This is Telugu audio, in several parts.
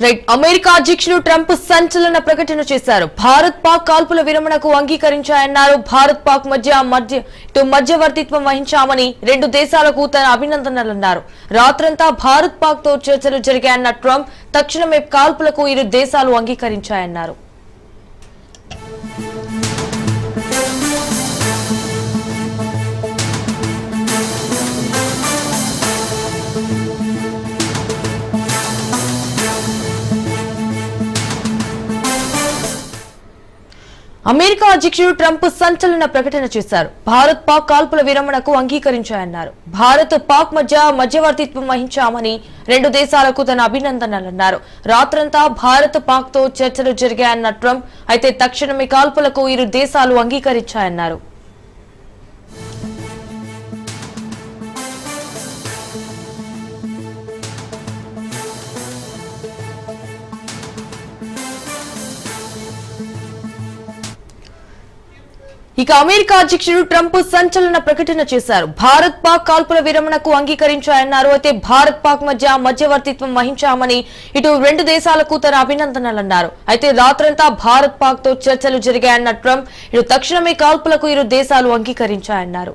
రైట్ అమెరికా అధ్యక్షుడు ట్రంప్ సంచలన ప్రకటన చేశారు. భారత్ పాక్ కాల్పుల విరమణకు అంగీకరించాయన్నారు. భారత్ పాక్ మధ్య మధ్య ఇటు మధ్యవర్తిత్వం వహించామని రెండు దేశాలకు తన అభినందనలన్నారు. రాత్రంతా భారత్ పాక్తో చర్చలు జరిగాయన్న ట్రంప్ తక్షణమే కాల్పులకు ఇరు దేశాలు అంగీకరించాయన్నారు. అమెరికా అధ్యక్షుడు ట్రంప్ సంచలన ప్రకటన చేశారు. భారత్ పాక్ కాల్పుల విరమణకు అంగీకరించాయన్నారు. భారత్ పాక్ మధ్య మధ్యవర్తిత్వం వహించామని రెండు దేశాలకు తన అభినందనలన్నారు. రాత్రంతా భారత్ పాక్తో చర్చలు జరిగాయన్న ట్రంప్ అయితే తక్షణమే కాల్పులకు ఇరు దేశాలు అంగీకరించాయన్నారు. ఇక అమెరికా అధ్యక్షుడు ట్రంప్ సంచలన ప్రకటన చేశారు. భారత్ పాక్ కాల్పుల విరమణకు అంగీకరించాయన్నారు. అయితే భారత్ పాక్ మధ్య మధ్యవర్తిత్వం వహించామని ఇటు రెండు దేశాలకు తన అభినందనలన్నారు. అయితే రాత్రంతా భారత్ పాక్తో చర్చలు జరిగాయన్న ట్రంప్ ఇటు తక్షణమే కాల్పులకు ఇరు దేశాలు అంగీకరించాయన్నారు.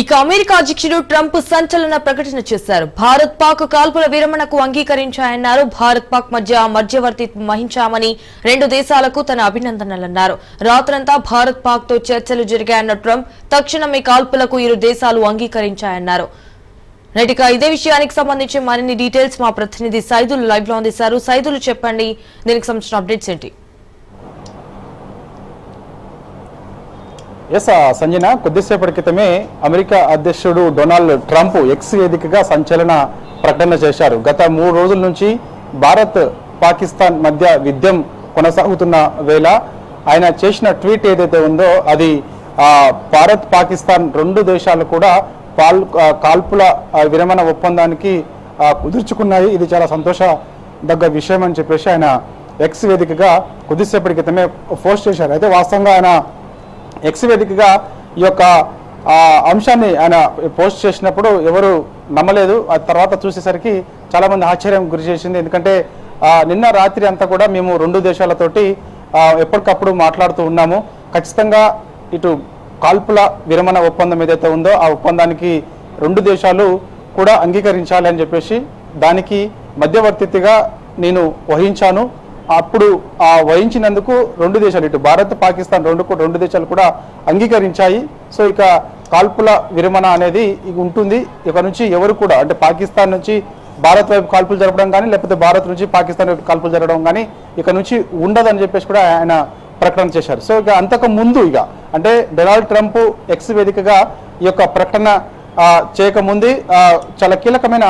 ఇక అమెరికా అధ్యక్షుడు ట్రంప్ సంచలన ప్రకటన చేశారు. భారత్ పాక్ కాల్పుల విరమణకు అంగీకరించాయన్నారు. భారత్ పాక్ మధ్య మధ్యవర్తి వహించామని రెండు దేశాలకు తన అభినందనలన్నారు. రాత్రంతా భారత్ పాక్తో చర్చలు జరిగాయన్న ట్రంప్ తక్షణమే కాల్పులకు ఇరు దేశాలు అంగీకరించాయన్నారు. నటిక ఇదే విషయానికి సంబంధించి మరిన్ని డీటెయిల్స్ మా ప్రతినిధి సైదులు లైవ్లో అందిస్తారు. సైదులు చెప్పండి దీనికి సంబంధించిన అప్డేట్స్ ఏంటి? ఎస్ ఆ, సంజన కొద్దిసేపటి క్రితమే అమెరికా అధ్యక్షుడు డొనాల్డ్ ట్రంప్ ఎక్స్ వేదికగా సంచలన ప్రకటన చేశారు. గత మూడు రోజుల నుంచి భారత్ పాకిస్తాన్ మధ్య విద్యం కొనసాగుతున్న వేళ ఆయన చేసిన ట్వీట్ ఏదైతే ఉందో అది భారత్ పాకిస్తాన్ రెండు దేశాలు కూడా పాల్ కాల్పుల విరమణ ఒప్పందానికి కుదుర్చుకున్నాయి. ఇది చాలా సంతోషదగ్గ విషయం అని చెప్పేసి ఆయన ఎక్స్ వేదికగా కొద్దిసేపటి క్రితమే పోస్ట్ చేశారు. అయితే వాస్తవంగా ఆయన ఎక్స్ వేదికగా ఈ యొక్క అంశాన్ని ఆయన పోస్ట్ చేసినప్పుడు ఎవరు నమ్మలేదు. ఆ తర్వాత చూసేసరికి చాలామంది ఆశ్చర్యం గురి చేసింది. ఎందుకంటే నిన్న రాత్రి అంతా కూడా మేము రెండు దేశాలతోటి ఎప్పటికప్పుడు మాట్లాడుతూ ఉన్నాము. ఖచ్చితంగా ఇటు కాల్పుల విరమణ ఒప్పందం ఏదైతే ఉందో ఆ ఒప్పందానికి రెండు దేశాలు కూడా అంగీకరించాలి అని చెప్పేసి దానికి మధ్యవర్తిగా నేను వహించాను. అప్పుడు ఆ వహించినందుకు రెండు దేశాలు ఇటు భారత్ పాకిస్తాన్ రెండు రెండు దేశాలు కూడా అంగీకరించాయి. సో ఇక కాల్పుల విరమణ అనేది ఇక ఉంటుంది. ఇక నుంచి ఎవరు కూడా అంటే పాకిస్తాన్ నుంచి భారత్ వైపు కాల్పులు జరపడం కానీ లేకపోతే భారత్ నుంచి పాకిస్తాన్ వైపు కాల్పులు జరగడం కానీ ఇక నుంచి ఉండదని చెప్పేసి కూడా ఆయన ప్రకటన చేశారు. సో ఇక అంతకు ముందు ఇక అంటే డొనాల్డ్ ట్రంప్ ఎక్స్ వేదికగా ఈ యొక్క ప్రకటన ఆ, చేయకముందే చాలా కీలకమైన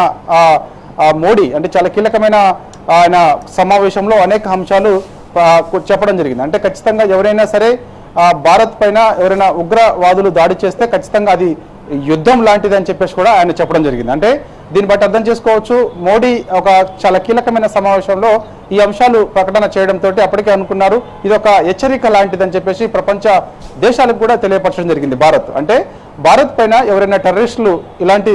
మోడీ అంటే చాలా కీలకమైన ఆయన సమావేశంలో అనేక అంశాలు చెప్పడం జరిగింది. అంటే ఖచ్చితంగా ఎవరైనా సరే భారత్ పైన ఎవరైనా ఉగ్రవాదులు దాడి చేస్తే ఖచ్చితంగా అది యుద్ధం లాంటిది అని చెప్పేసి కూడా ఆయన చెప్పడం జరిగింది. అంటే దీన్ని బట్టి అర్థం చేసుకోవచ్చు మోడీ ఒక చాలా కీలకమైన సమావేశంలో ఈ అంశాలు ప్రకటన చేయడంతో అప్పటికే అనుకున్నారు. ఇది ఒక హెచ్చరిక లాంటిదని చెప్పేసి ప్రపంచ దేశాలకు కూడా తెలియపరచడం జరిగింది భారత్. అంటే భారత్ పైన ఎవరైనా టెర్రరిస్టులు ఇలాంటి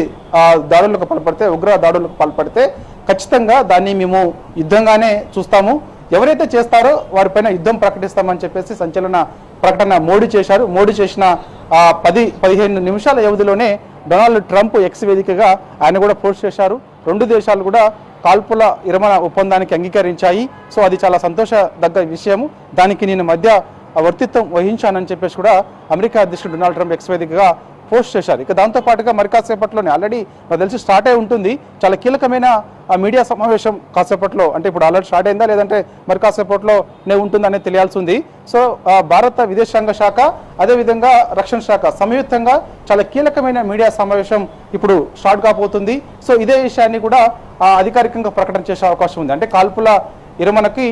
దాడులకు పాల్పడితే ఉగ్ర దాడులకు పాల్పడితే ఖచ్చితంగా దాన్ని మేము యుద్ధంగానే చూస్తాము. ఎవరైతే చేస్తారో వారిపైన యుద్ధం ప్రకటిస్తామని చెప్పేసి సంచలన ప్రకటన మోడీ చేశారు. మోడీ చేసిన ఆ, పది పదిహేను నిమిషాల వ్యవధిలోనే డొనాల్డ్ ట్రంప్ ఎక్స్ వేదికగా ఆయన కూడా పోస్ట్ చేశారు. రెండు దేశాలు కూడా కాల్పుల విరమణ ఒప్పందానికి అంగీకరించాయి. సో అది చాలా సంతోషదగ్గ విషయము. దానికి నేను మధ్య వర్తిత్వం వహించానని చెప్పేసి కూడా అమెరికా అధ్యక్షుడు డొనాల్డ్ ట్రంప్ ఎక్స్ వేదికగా పోస్ట్ చేశారు. ఇక దాంతో పాటుగా మరి కాసేపట్లోనే ఆల్రెడీ నాకు తెలిసి స్టార్ట్ అయి ఉంటుంది. చాలా కీలకమైన ఆ మీడియా సమావేశం కాసేపట్లో అంటే ఇప్పుడు ఆల్రెడీ స్టార్ట్ అయిందా లేదంటే మరి కాసేపట్లో నే ఉంటుందనే తెలియాల్సి ఉంది సో భారత విదేశాంగ శాఖ అదేవిధంగా రక్షణ శాఖ సంయుక్తంగా చాలా కీలకమైన మీడియా సమావేశం ఇప్పుడు స్టార్ట్ కాబోతుంది. సో ఇదే విషయాన్ని కూడా అధికారికంగా ప్రకటన చేసే అవకాశం ఉంది. అంటే కాల్పుల ఇరమనకి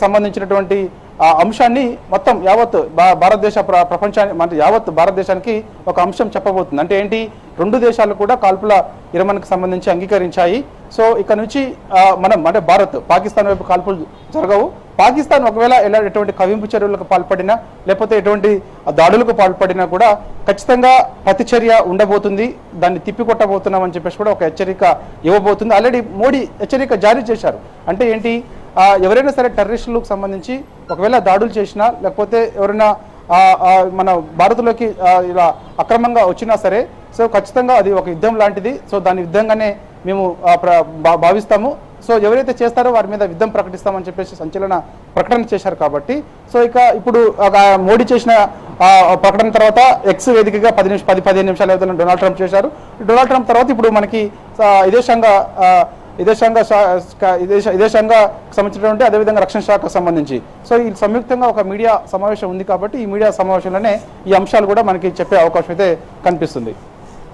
సంబంధించినటువంటి ఆ అంశాన్ని మొత్తం యావత్ భా- భారతదేశ ప్ర- ప్రపంచాన్ని అంటే యావత్ భారతదేశానికి ఒక అంశం చెప్పబోతుంది. అంటే ఏంటి? రెండు దేశాలు కూడా కాల్పుల విరమణకు సంబంధించి అంగీకరించాయి. సో ఇక్కడ నుంచి మనం అంటే భారత్ పాకిస్తాన్ వైపు కాల్పులు జరగవు. పాకిస్తాన్ ఒకవేళ ఎలా ఎటువంటి కవింపు చర్యలకు పాల్పడినా లేకపోతే ఎటువంటి దాడులకు పాల్పడినా కూడా ఖచ్చితంగా ప్రతిచర్య ఉండబోతుంది. దాన్ని తిప్పికొట్టబోతున్నామని చెప్పేసి కూడా ఒక హెచ్చరిక ఇవ్వబోతుంది. ఆల్రెడీ మోడీ హెచ్చరిక జారీ చేశారు. అంటే ఏంటి? ఎవరైనా సరే టెర్రరిస్టులకు సంబంధించి ఒకవేళ దాడులు చేసినా లేకపోతే ఎవరైనా మన భారత్లోకి ఇలా అక్రమంగా వచ్చినా సరే సో ఖచ్చితంగా అది ఒక యుద్ధం లాంటిది. సో దాని యుద్ధంగానే మేము భావిస్తాము. సో ఎవరైతే చేస్తారో వారి మీద యుద్ధం ప్రకటిస్తామని చెప్పేసి సంచలన ప్రకటన చేశారు కాబట్టి. సో ఇక ఇప్పుడు ఒక మోడీ చేసిన ప్రకటన తర్వాత ఎక్స్ వేదికగా పది నిమిషం పది పదిహేను నిమిషాలు ఏదైనా డొనాల్డ్ ట్రంప్ చేశారు. డొనాల్డ్ ట్రంప్ తర్వాత ఇప్పుడు మనకి విదేశాంగ విదేశాంగ శా- విదేశ విదేశాంగ సంబంధించినటువంటి అదేవిధంగా రక్షణ శాఖకు సంబంధించి. సో ఈ సంయుక్తంగా ఒక మీడియా సమావేశం ఉంది కాబట్టి ఈ మీడియా సమావేశంలోనే ఈ అంశాలు కూడా మనకి చెప్పే అవకాశం అయితే కనిపిస్తుంది.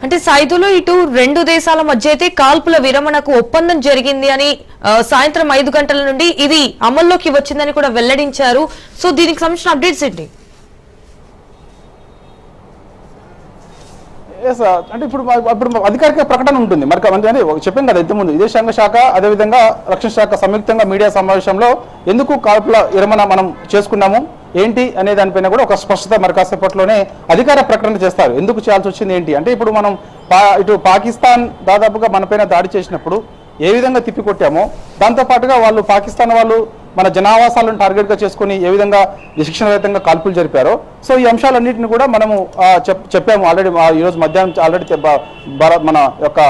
అంటే సైదులో ఇటు రెండు దేశాల మధ్య అయితే కాల్పుల విరమణకు ఒప్పందం జరిగింది అని సాయంత్రం ఐదు గంటల నుండి ఇది అమల్లోకి వచ్చిందని కూడా వెల్లడించారు. సో దీనికి సంబంధించిన అప్డేట్స్ ఏంటి? ఎస్ అంటే ఇప్పుడు అప్పుడు ఇప్పుడు అధికారిక ప్రకటన ఉంటుంది. మరి అంటే ఒక చెప్పాను కదా ఇంతకుముందు విదేశాంగ శాఖ అదేవిధంగా రక్షణ శాఖ సంయుక్తంగా మీడియా సమావేశంలో ఎందుకు కాల్పుల విరమణ మనం చేసుకున్నాము? ఏంటి అనే దానిపైన కూడా ఒక స్పష్టత మరి కాసేపట్లోనే అధికార ప్రకటన చేస్తారు. ఎందుకు చేయాల్సి వచ్చింది ఏంటి? అంటే ఇప్పుడు మనం పా ఇటు పాకిస్తాన్ దాదాపుగా మనపైన దాడి చేసినప్పుడు ఏ విధంగా తిప్పికొట్టామో దాంతో పాటుగా వాళ్ళు పాకిస్తాన్ వాళ్ళు మన జనావాసాలను టార్గెట్గా చేసుకొని ఏ విధంగా విశిక్షణరహితంగా కాల్పులు జరిపారో సో ఈ అంశాలన్నింటిని కూడా మనము చెప్ చెప్పాము ఆల్రెడీ ఈరోజు మధ్యాహ్నం ఆల్రెడీ భారత్ మన యొక్క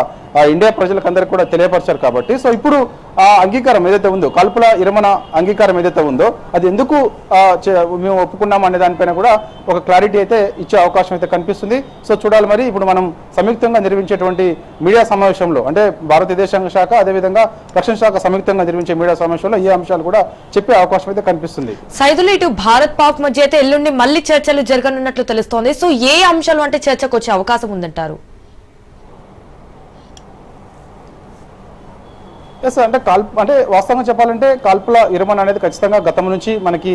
ఇండియా ప్రజలకందరికీ కూడా తెలియపరిచారు కాబట్టి. సో ఇప్పుడు ఆ అంగీకారం ఏదైతే ఉందో కాల్పుల ఇరమణ అంగీకారం ఏదైతే ఉందో అది ఎందుకు మేము ఒప్పుకున్నాం అనే దానిపైన కూడా ఒక క్లారిటీ అయితే ఇచ్చే అవకాశం అయితే కనిపిస్తుంది. సో చూడాలి మరి ఇప్పుడు మనం సంయుక్తంగా నిర్మించేటువంటి మీడియా సమావేశంలో అంటే భారతదేశాంగ శాఖ అదేవిధంగా రక్షణ శాఖ సంయుక్తంగా నిర్మించే మీడియా సమావేశంలో ఈ అంశాలు కూడా చెప్పే అవకాశం అయితే కనిపిస్తుంది. సైదులు ఇటు భారత్ పాక్ మధ్య అయితే ఎల్లుండి మళ్ళీ చర్చలు జరగనున్నట్లు తెలుస్తోంది. సో ఏ అంశాలు అంటే చర్చకు వచ్చే అవకాశం ఉందంటారు? ఎస్ అంటే కాల్ప్ అంటే వాస్తవంగా చెప్పాలంటే కాల్పుల విరమణ అనేది ఖచ్చితంగా గతం నుంచి మనకి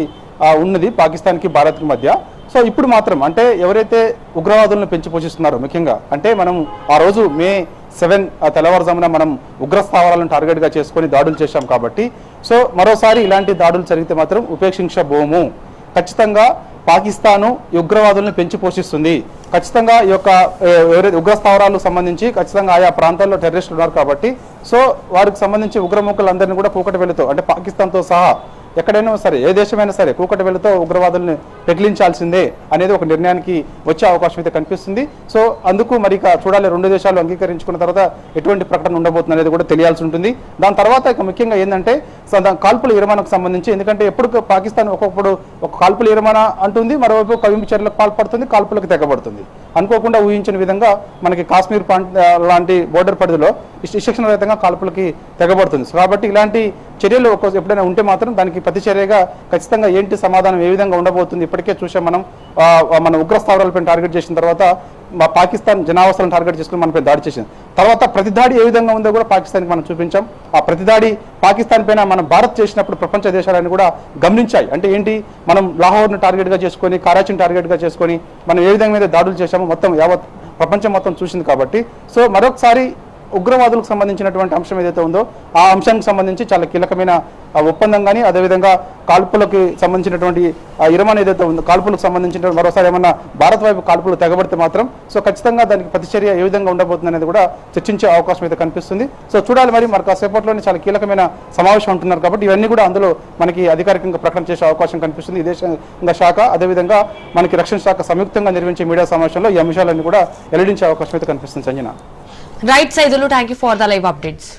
ఉన్నది పాకిస్తాన్కి భారత్కి మధ్య. సో ఇప్పుడు మాత్రం అంటే ఎవరైతే ఉగ్రవాదులను పెంచి పోషిస్తున్నారో ముఖ్యంగా అంటే మనం ఆ రోజు మే సెవెన్ తెల్లవారుజామున మనం ఉగ్ర స్థావరాలను టార్గెట్గా చేసుకొని దాడులు చేశాం కాబట్టి. సో మరోసారి ఇలాంటి దాడులు జరిగితే మాత్రం ఉపేక్షించబోము. ఖచ్చితంగా పాకిస్తాను ఉగ్రవాదులను పెంచి పోషిస్తుంది. ఖచ్చితంగా ఈ యొక్క ఏ, ఎవరైతే ఉగ్ర స్థావరాలకు సంబంధించి ఖచ్చితంగా ఆయా ప్రాంతాల్లో టెర్రరిస్టులు ఉన్నారు కాబట్టి సో వారికి సంబంధించి ఉగ్రముఖులందరినీ కూడా కూకటి వెళుతూ అంటే పాకిస్తాన్తో సహా ఎక్కడైనా సరే ఏ దేశమైనా సరే కూకటి వెళుతో ఉగ్రవాదుల్ని పెకిలించాల్సిందే అనేది ఒక నిర్ణయానికి వచ్చే అవకాశం అయితే కనిపిస్తుంది. సో అందుకు మరి చూడాలి రెండు దేశాలు అంగీకరించుకున్న తర్వాత ఎటువంటి ప్రకటన ఉండబోతుంది అనేది కూడా తెలియాల్సి ఉంటుంది. దాని తర్వాత ఇక ముఖ్యంగా ఏంటంటే కాల్పుల విరమణకు సంబంధించి ఎందుకంటే ఎప్పుడు పాకిస్తాన్ ఒక్కొక్కడు ఒక కాల్పుల విరమణ అంటుంది మరోవైపు కవింపు చర్యలకు పాల్పడుతుంది కాల్పులకు తెగబడుతుంది. అనుకోకుండా ఊహించిన విధంగా మనకి కాశ్మీర్ లాంటి బోర్డర్ పరిధిలో శిక్షణ రహితంగా కాల్పులకి తెగబడుతుంది. కాబట్టి ఇలాంటి చర్యలు ఒక్కో ఎప్పుడైనా ఉంటే మాత్రం దానికి ప్రతిచర్యగా ఖచ్చితంగా ఏంటి సమాధానం ఏ విధంగా ఉండబోతుంది ఇప్పటికే చూసాం మనం. మన ఉగ్ర స్థావరాలపై టార్గెట్ చేసిన తర్వాత మా పాకిస్తాన్ జనావాసాలను టార్గెట్ చేసుకుని మనపై దాడి చేసింది. తర్వాత ప్రతి దాడి ఏ విధంగా ఉందో కూడా పాకిస్తాన్కి మనం చూపించాం. ఆ ప్రతి దాడి పాకిస్తాన్ పైన మనం భారత్ చేసినప్పుడు ప్రపంచ దేశాలన్నీ కూడా గమనించాయి. అంటే ఏంటి? మనం లాహోర్ను టార్గెట్గా చేసుకొని కరాచీని టార్గెట్గా చేసుకొని మనం ఏ విధంగా మీద దాడులు చేశామో మొత్తం యావత్ ప్రపంచం మొత్తం చూసింది కాబట్టి. సో మరొకసారి ఉగ్రవాదులకు సంబంధించినటువంటి అంశం ఏదైతే ఉందో ఆ అంశానికి సంబంధించి చాలా కీలకమైన ఒప్పందం కానీ అదేవిధంగా కాల్పులకి సంబంధించినటువంటి ఆ ఏదైతే ఉందో కాల్పులకు సంబంధించిన మరోసారి ఏమన్నా భారత్ వైపు కాల్పులు తెగబడితే మాత్రం సో ఖచ్చితంగా దానికి ప్రతిచర్య ఏ విధంగా ఉండబోతుంది అనేది కూడా చర్చించే అవకాశం అయితే కనిపిస్తుంది. సో చూడాలి మరి మరి కాసేపట్లోనే చాలా కీలకమైన సమావేశం ఉంటున్నారు కాబట్టి ఇవన్నీ కూడా అందులో మనకి అధికారికంగా ప్రకటన చేసే అవకాశం కనిపిస్తుంది. విదేశాంగ శాఖ అదేవిధంగా మనకి రక్షణ శాఖ సంయుక్తంగా నిర్వహించే మీడియా సమావేశంలో ఈ అంశాలన్నీ కూడా వెల్లడించే అవకాశం అయితే కనిపిస్తుంది. Sanjana. Right Saidulu thank you for the live updates